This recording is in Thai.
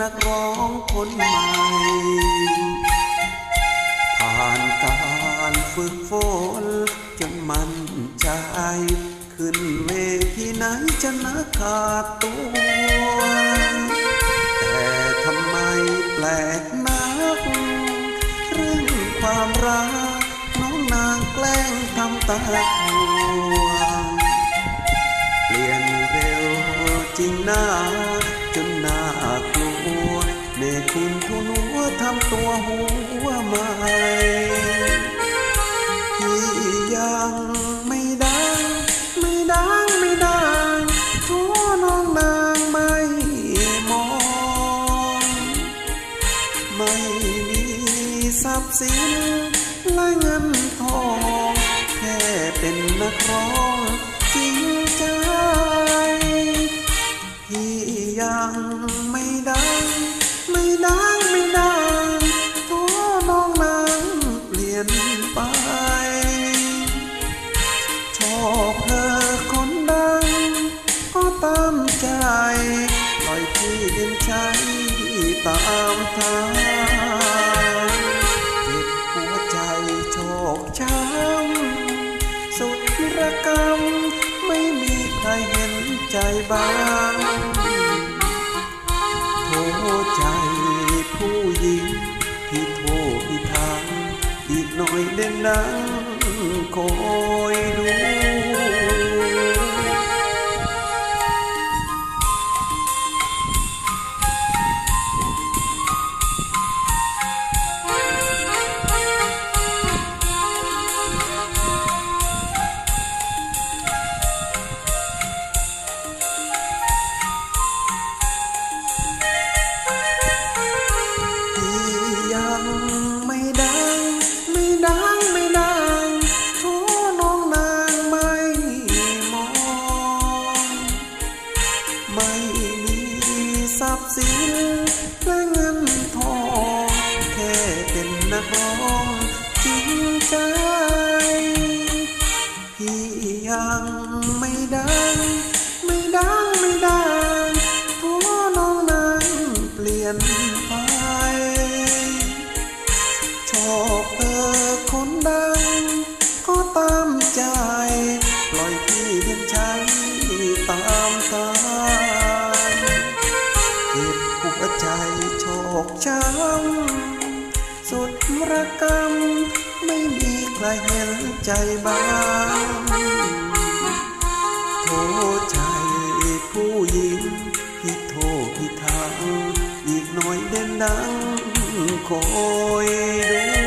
นักร้องคนใหม่ ผ่านการฝึกฝนจนมั่นใจ ขึ้นเวทีไหนชนะขาดตัว แต่ทำไมแปลกนัก เรื่องความรัก น้องนางแกล้งทำตาหัว วเด็กคุณทุนหัวทำตัวหัวใหม่ที่ยังไม่ดัง ไม่ดัง ไม่ดังทัวน้องนางไม่มอง ไม่มีทรัพย์สินและเงินทอง แค่เป็นนักร้อง ตามทาเจ็บหัวใจโชคช้ำสุดระกรรมไม่มีใครเห็นใจบ้างโทใจผู้หญิงที่โทษที่ทางอีกหน่อยเด่นดังคอยดู และเงินทองแค่เป็นนักร้องจริงใจพี่ยังไม่ดังไม่ดังไม่ดังทั่วน้องนั้นเปลี่ยนไปชอบ สุดระกรรมไม่มีใครเห็นใจบ้างโทษใจผู้หญิงที่โทษที่ทางอีกหน่อยเด่นดังคอยดู